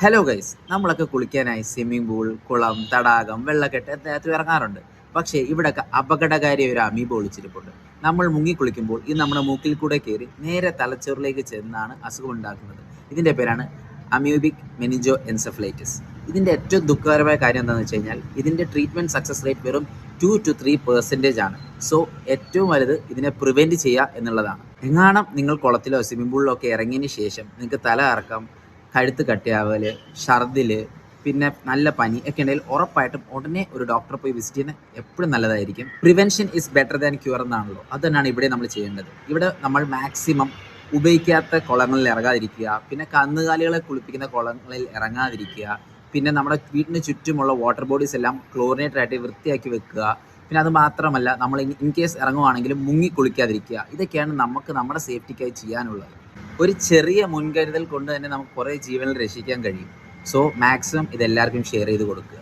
Hello guys നമ്മളൊക്കെ കുളിക്കാനായി swimming pool കുളം തടാകം വെള്ളക്കെട്ട് എന്തായാലും ഇറങ്ങാറുണ്ട്. പക്ഷേ ഇവിടെയൊക്കെ അപകടകാരി ഒരു അമീബ ഒളിച്ചിരിപ്പുണ്ട്. നമ്മൾ മുങ്ങി കുളിക്കുമ്പോൾ ഇത് നമ്മുടെ മൂക്കിൽ കൂടെ കയറി നേരെ തലച്ചോറിലേക്ക് ചെന്നാണ് അസുഖം ഉണ്ടാക്കുന്നത് ഇതിന്റെ പേരാണ് അമ്യൂബിക് മെനിജോ എൻസഫ്ലൈറ്റിസ് ഇതിന്റെ ഏറ്റവും ദുഃഖകരമായ കാര്യം എന്താണെന്ന് വെച്ച് കഴിഞ്ഞാൽ ഇതിന്റെ ട്രീറ്റ്മെന്റ് സക്സസ് റേറ്റ് വെറും ടു ടു ത്രീ പെർസെന്റേജ് ആണ്. സോ ഏറ്റവും വലുത് ഇതിനെ പ്രിവെന്റ് ചെയ്യുക എന്നുള്ളതാണ്. എങ്ങാണം നിങ്ങൾ കുളത്തിലോ സ്വിമ്മിംഗ് പൂളിലോ ഒക്കെ ഇറങ്ങിയതിന് ശേഷം നിങ്ങൾക്ക് തല ഇറക്കം കഴുത്ത് കട്ടിയാവൽ ഛർദിൽ പിന്നെ നല്ല പനി ഒക്കെ ഉണ്ടെങ്കിൽ ഉറപ്പായിട്ടും ഉടനെ ഒരു ഡോക്ടറെ പോയി വിസിറ്റ് ചെയ്യുന്നത് എപ്പോഴും നല്ലതായിരിക്കും. Prevention is better than cure എന്നാണല്ലോ. അത് തന്നെയാണ് ഇവിടെ നമ്മൾ ചെയ്യേണ്ടത്. ഇവിടെ നമ്മൾ മാക്സിമം ഉപയോഗിക്കാത്ത കുളങ്ങളിൽ ഇറങ്ങാതിരിക്കുക പിന്നെ കന്നുകാലികളെ കുളിപ്പിക്കുന്ന കുളങ്ങളിൽ ഇറങ്ങാതിരിക്കുക പിന്നെ നമ്മുടെ വീടിന് ചുറ്റുമുള്ള വാട്ടർ ബോഡീസ് എല്ലാം ക്ലോറിനേറ്റഡ് ആയിട്ട് വൃത്തിയാക്കി വെക്കുക പിന്നെ അത് മാത്രമല്ല നമ്മൾ ഇൻ കേസ് ഇറങ്ങുവാണെങ്കിലും മുങ്ങി കുളിക്കാതിരിക്കുക. ഇതൊക്കെയാണ് നമുക്ക് നമ്മുടെ സേഫ്റ്റിക്കായി ചെയ്യാനുള്ളത്. ഒരു ചെറിയ മുൻകരുതൽ കൊണ്ട് തന്നെ നമുക്ക് കുറേ ജീവനിൽ രക്ഷിക്കാൻ കഴിയും. സോ മാക്സിമം ഇതെല്ലാവർക്കും ഷെയർ ചെയ്ത് കൊടുക്കുക.